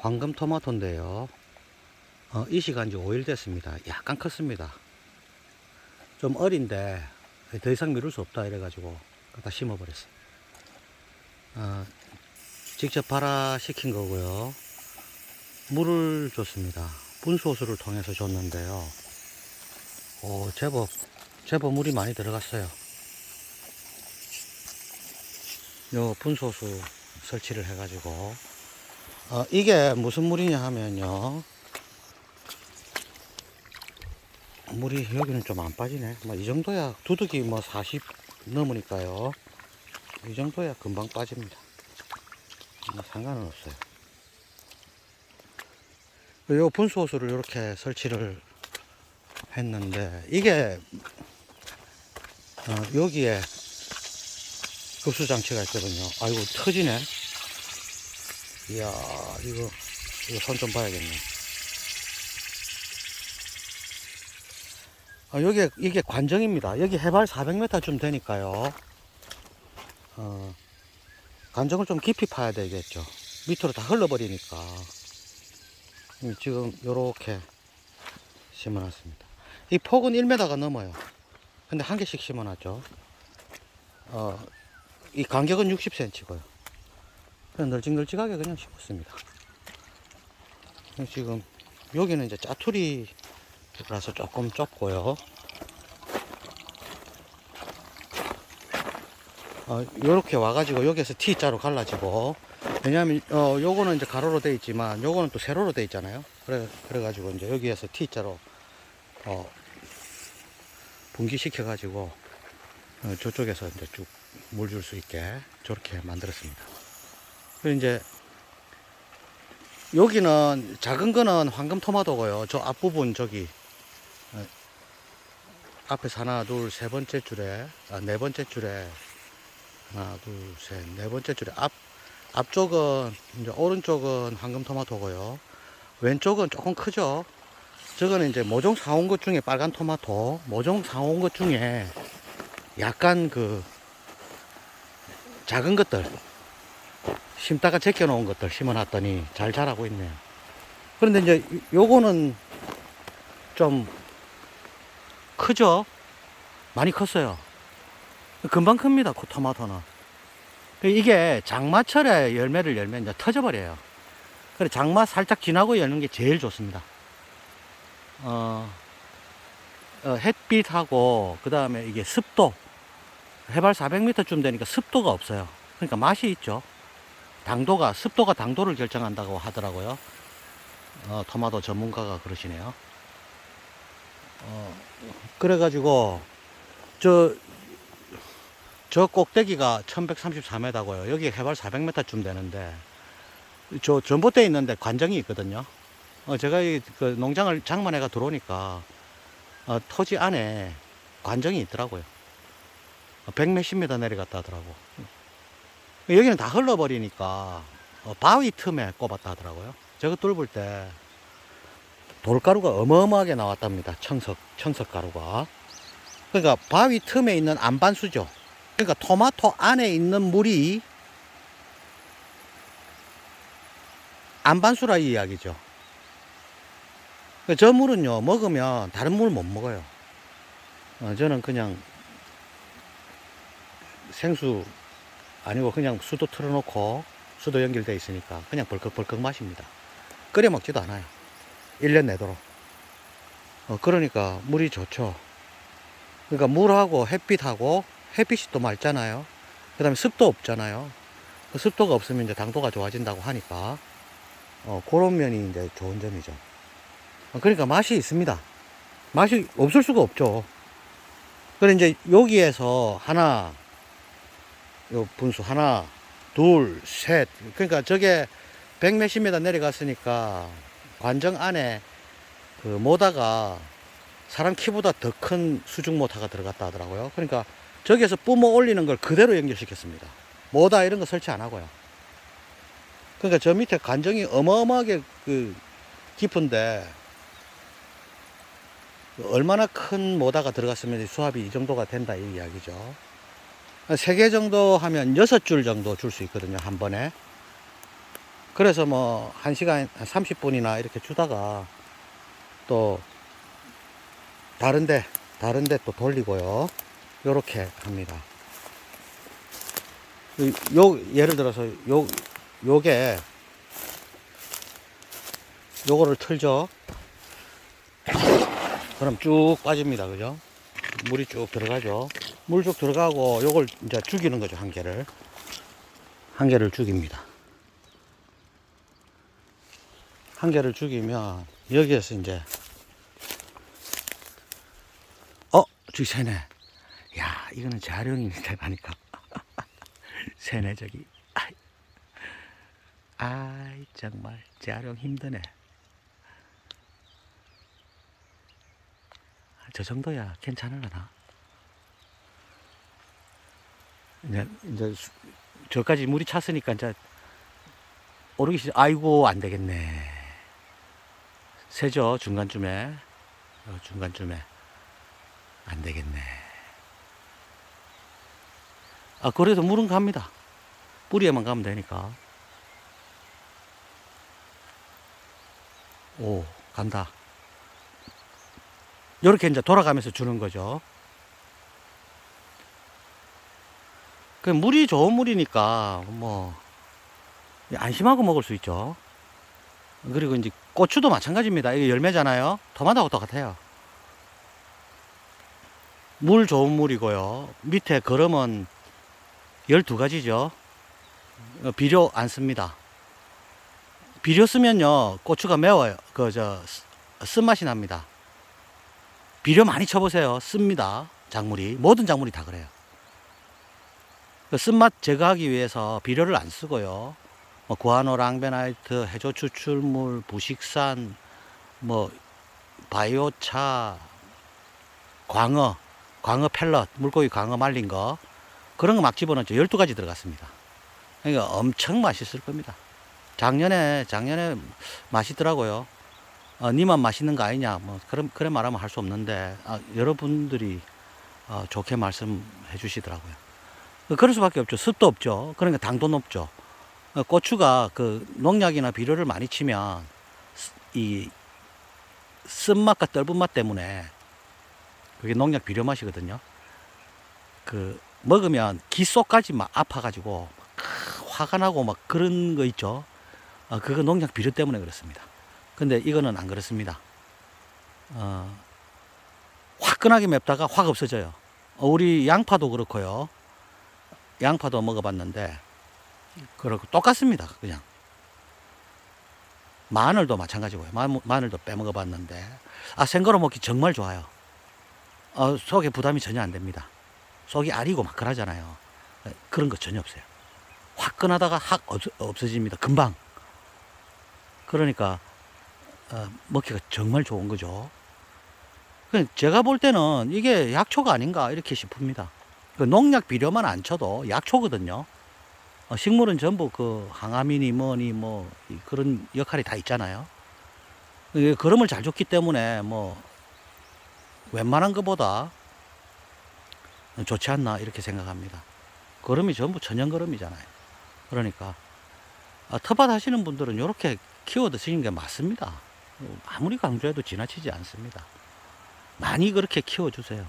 황금 토마토인데요. 어, 이 시간 지 5일 됐습니다. 약간 컸습니다. 좀 어린데 더 이상 미룰 수 없다 이래가지고 갖다 심어버렸어요. 어, 직접 발화시킨 거고요. 물을 줬습니다. 분수호수를 통해서 줬는데요. 오, 제법, 제법 물이 많이 들어갔어요. 요 분수호수 설치를 해가지고 어, 이게 무슨 물이냐 하면요. 물이 여기는 좀 안 빠지네. 뭐 이 정도야. 두둑이 뭐 40 넘으니까요. 이 정도야. 금방 빠집니다. 뭐 상관은 없어요. 요 분수 호수를 이렇게 설치를 했는데 이게 어, 여기에 급수 장치가 있거든요. 아이고, 터지네. 이야, 이거, 이거 손 좀 봐야겠네. 아, 여기, 이게 관정입니다. 여기 해발 400m쯤 되니까요. 어, 관정을 좀 깊이 파야 되겠죠. 밑으로 다 흘러버리니까. 음, 지금 요렇게 심어놨습니다. 이 폭은 1m가 넘어요. 근데 한 개씩 심어놨죠. 어, 이 간격은 60cm고요. 그냥 널찍널찍하게 그냥 심었습니다. 지금 여기는 이제 짜투리라서 조금 좁고요. 어, 요렇게 와가지고 여기에서 T자로 갈라지고 왜냐하면 어, 요거는 이제 가로로 돼 있지만 요거는 또 세로로 돼 있잖아요. 그래 그래가지고 이제 여기에서 T자로 어, 분기시켜 가지고 어, 저쪽에서 이제 쭉 물 줄 수 있게 저렇게 만들었습니다. 그리고 이제 여기는 작은 거는 황금 토마토고요. 저 앞부분 저기 어, 앞에서 하나 둘 세 번째 줄에 아, 네 번째 줄에 하나 둘 셋 네 번째 줄에 앞 앞쪽은 이제 오른쪽은 황금 토마토고요. 왼쪽은 조금 크죠. 저거는 이제 모종 사온 것 중에 빨간 토마토, 모종 사온 것 중에 약간 그 작은 것들 심다가 제껴 놓은 것들 심어 놨더니 잘 자라고 있네요. 그런데 이제 요거는 좀 크죠? 많이 컸어요. 금방 큽니다, 그 토마토는. 이게 장마철에 열매를 열면 이제 터져버려요. 그래, 장마 살짝 지나고 열는 게 제일 좋습니다. 어, 어, 햇빛하고, 그 다음에 이게 습도. 해발 400m쯤 되니까 습도가 없어요. 그러니까 맛이 있죠. 당도가, 습도가 당도를 결정한다고 하더라고요. 어, 토마토 전문가가 그러시네요. 어, 그래가지고, 저, 저 꼭대기가 1134m고요. 여기 해발 400m쯤 되는데, 저 전봇대에 있는데 관정이 있거든요. 어, 제가 이, 그 농장을 장만해가 들어오니까, 어, 토지 안에 관정이 있더라고요. 백 몇십 미터 내려갔다 하더라고. 여기는 다 흘러버리니까 어, 바위 틈에 꼽았다 하더라고요. 저거 뚫을 때 돌가루가 어마어마하게 나왔답니다. 청석, 청석 가루가. 그러니까 바위 틈에 있는 안반수죠. 그러니까 토마토 안에 있는 물이 안반수라 이 이야기죠. 저 물은요, 먹으면 다른 물 못 먹어요. 어, 저는 그냥 생수 아니고 그냥 수도 틀어놓고 수도 연결돼 있으니까 그냥 벌컥벌컥 마십니다. 끓여 먹지도 않아요. 1년 내도록. 어, 그러니까 물이 좋죠. 그러니까 물하고 햇빛하고 햇빛이 또 맑잖아요. 그 다음에 습도 없잖아요. 그 습도가 없으면 이제 당도가 좋아진다고 하니까 어, 그런 면이 이제 좋은 점이죠. 어, 그러니까 맛이 있습니다. 맛이 없을 수가 없죠. 그래 이제 여기에서 하나 요 분수 하나, 둘, 셋. 그러니까 저게 백 몇십 미터 내려갔으니까 관정 안에 그 모다가 사람 키보다 더 큰 수중 모타가 들어갔다 하더라고요. 그러니까 저기에서 뿜어 올리는 걸 그대로 연결시켰습니다. 모다 이런 거 설치 안 하고요. 그러니까 저 밑에 관정이 어마어마하게 그 깊은데 얼마나 큰 모다가 들어갔으면 수압이 이 정도가 된다 이 이야기죠. 세 개 정도 하면 여섯 줄 정도 줄 수 있거든요, 한 번에. 그래서 뭐, 한 시간, 한 30분이나 이렇게 주다가 또 다른데, 다른데 또 돌리고요. 요렇게 합니다. 요, 요- 예를 들어서 요, 요게, 요거를 틀죠. 그럼 쭉 빠집니다. 그죠? 물이 쭉 들어가죠. 물쭉 들어가고 요걸 이제 죽이는 거죠. 한 개를. 한 개를 죽입니다. 한 개를 죽이면 여기에서 이제 어, 저기 새네. 야, 이거는 자룡이 대가니까. 새네 저기. 아이, 아이 정말 자룡 힘드네. 저 정도야 괜찮으려나? 이제 이제 수- 저까지 물이 찼으니까 이제 오르기 시작. 아이고 안 되겠네. 새죠 중간쯤에 어, 중간쯤에 안 되겠네. 아 그래도 물은 갑니다. 뿌리에만 가면 되니까. 오 간다. 이렇게 이제 돌아가면서 주는 거죠. 그 물이 좋은 물이니까 뭐 안심하고 먹을 수 있죠. 그리고 이제 고추도 마찬가지입니다. 이게 열매잖아요. 토마토하고 똑같아요. 물 좋은 물이고요. 밑에 걸음은 12가지죠. 어, 비료 안 씁니다. 비료 쓰면요, 고추가 매워요. 그, 저, 쓰- 쓴맛이 납니다. 비료 많이 쳐보세요. 씁니다. 작물이. 모든 작물이 다 그래요. 그 쓴맛 제거하기 위해서 비료를 안 쓰고요. 뭐 구아노 랑베나이트, 해조 추출물, 부식산, 뭐 바이오차, 광어, 광어 펠럿, 물고기 광어 말린 거 그런 거 막 집어넣죠. 12가지 들어갔습니다. 그러니까 엄청 맛있을 겁니다. 작년에 작년에 맛있더라고요. 어, 니만 맛있는 거 아니냐, 뭐 그런 그런 말하면 할 수 없는데 아, 여러분들이 어, 좋게 말씀해 주시더라고요. 그럴 수밖에 없죠. 습도 없죠. 그러니까 당도 높죠. 어, 고추가 그 농약이나 비료를 많이 치면 스- 이 쓴맛과 떫은 맛 때문에 그게 농약 비료 맛이거든요. 그 먹으면 귀 속까지 막 아파가지고 막 화가 나고 막 그런 거 있죠. 어, 그거 농약 비료 때문에 그렇습니다. 근데 이거는 안 그렇습니다. 어, 화끈하게 맵다가 확 없어져요. 어, 우리 양파도 그렇고요. 양파도 먹어봤는데 그렇고 똑같습니다. 그냥 마늘도 마찬가지고요. 마, 마늘도 빼먹어봤는데 아 생거로 먹기 정말 좋아요. 어, 속에 부담이 전혀 안 됩니다. 속이 아리고 막 그러잖아요. 에, 그런 거 전혀 없어요. 화끈하다가 확 없, 없어집니다. 금방. 그러니까 어, 먹기가 정말 좋은 거죠. 그 제가 볼 때는 이게 약초가 아닌가 이렇게 싶습니다. 그 농약 비료만 안 쳐도 약초거든요. 어, 식물은 전부 그 항아민이 뭐니 뭐 이- 그런 역할이 다 있잖아요. 거름을 잘 줬기 때문에 뭐 웬만한 것보다 좋지 않나 이렇게 생각합니다. 거름이 전부 천연 거름이잖아요. 그러니까 아, 텃밭 하시는 분들은 이렇게 키워 드시는 게 맞습니다. 아무리 강조해도 지나치지 않습니다. 많이 그렇게 키워 주세요.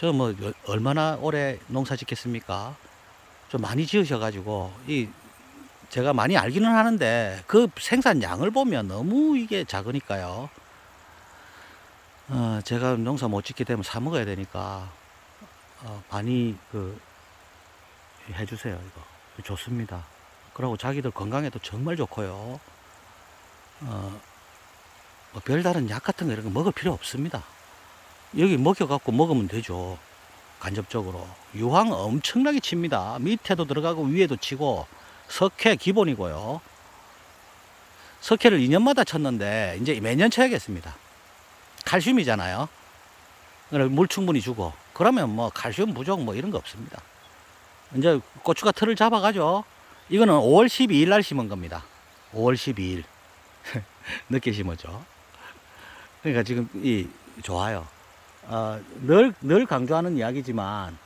저 뭐 얼마나 오래 농사 짓겠습니까? 좀 많이 지으셔가지고 이 제가 많이 알기는 하는데 그 생산량을 보면 너무 이게 작으니까요. 어, 제가 농사 못 짓게 되면 사 먹어야 되니까 어, 많이 그 해주세요 이거 좋습니다. 그리고 자기들 건강에도 정말 좋고요. 어, 뭐 별다른 약 같은 거 이런 거 먹을 필요 없습니다. 여기 먹여갖고 먹으면 되죠. 간접적으로. 유황 엄청나게 칩니다. 밑에도 들어가고 위에도 치고 석회 기본이고요. 석회를 2년마다 쳤는데 이제 매년 쳐야겠습니다. 칼슘이잖아요. 물 충분히 주고 그러면 뭐 칼슘 부족 뭐 이런 거 없습니다. 이제 고추가 틀을 잡아가죠. 이거는 5월 12일 날 심은 겁니다. 5월 12일 늦게 심었죠. 그러니까 지금 이 좋아요. 어, 늘, 늘 강조하는 이야기지만,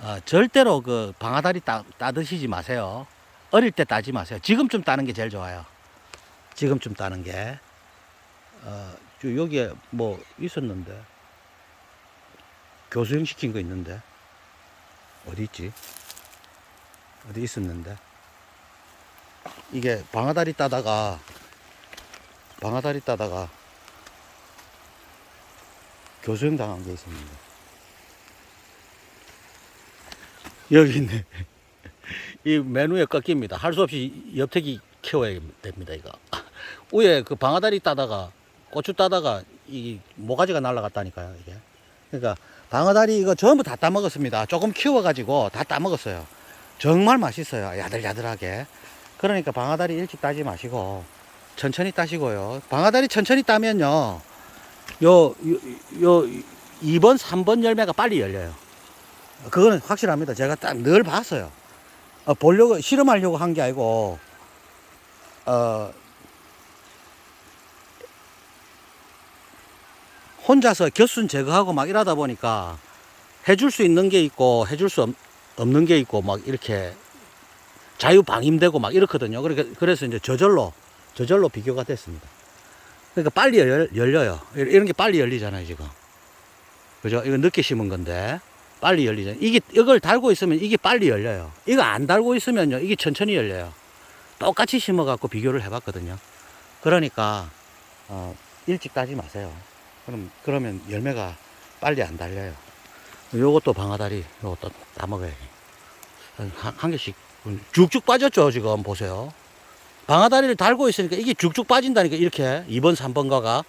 어, 절대로 그 방아다리 따, 따드시지 마세요. 어릴 때 따지 마세요. 지금쯤 따는 게 제일 좋아요. 지금쯤 따는 게. 어, 저 여기에 뭐 있었는데. 교수형 시킨 거 있는데. 어디 있지? 어디 있었는데. 이게 방아다리 따다가, 방아다리 따다가 교수형 당한 게 있었는데. 여기 있네. 이 메뉴에 꺾입니다. 할 수 없이 옆태기 키워야 됩니다, 이거. 위에 그 방아다리 따다가, 고추 따다가 이 모가지가 날라갔다니까요, 이게. 그러니까 방아다리 이거 전부 다 따먹었습니다. 조금 키워가지고 다 따먹었어요. 정말 맛있어요. 야들야들하게. 그러니까 방아다리 일찍 따지 마시고, 천천히 따시고요. 방아다리 천천히 따면요, 요, 요, 요, 2번, 3번 열매가 빨리 열려요. 그거는 확실합니다. 제가 딱 늘 봤어요. 어, 보려고, 실험하려고 한 게 아니고, 어, 혼자서 겨순 제거하고 막 이러다 보니까 해줄 수 있는 게 있고 해줄 수 없, 없는 게 있고 막 이렇게 자유방임되고 막 이렇거든요. 그러니까 그래서 이제 저절로, 저절로 비교가 됐습니다. 그러니까 빨리 열, 열려요. 이런 게 빨리 열리잖아요, 지금. 그죠? 이거 늦게 심은 건데. 빨리 열리죠. 이게, 이걸 달고 있으면 이게 빨리 열려요. 이거 안 달고 있으면요. 이게 천천히 열려요. 똑같이 심어갖고 비교를 해봤거든요. 그러니까, 어, 일찍 따지 마세요. 그럼, 그러면 열매가 빨리 안 달려요. 요것도 방아다리, 요것도 따먹어야지. 한, 한 개씩. 쭉쭉 빠졌죠, 지금. 보세요. 방아다리를 달고 있으니까 이게 쭉쭉 빠진다니까, 이렇게. 2번, 3번가가.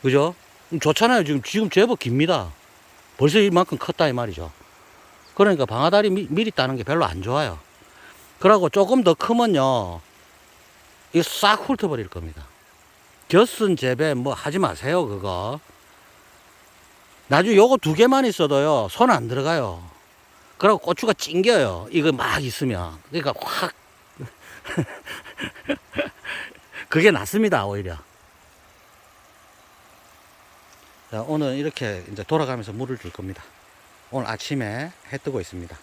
그죠? 음, 좋잖아요. 지금, 지금 제법 깁니다. 벌써 이만큼 컸다 이 말이죠. 그러니까 방아다리 미, 미리 따는 게 별로 안 좋아요. 그러고 조금 더 크면요. 이거 싹 훑어버릴 겁니다. 겨순 재배 뭐 하지 마세요, 그거. 나중에 요거 두 개만 있어도요, 손 안 들어가요. 그리고 고추가 찡겨요. 이거 막 있으면. 그러니까 확. 그게 낫습니다, 오히려. 자, 오늘 이렇게 이제 돌아가면서 물을 줄 겁니다. 오늘 아침에 해 뜨고 있습니다.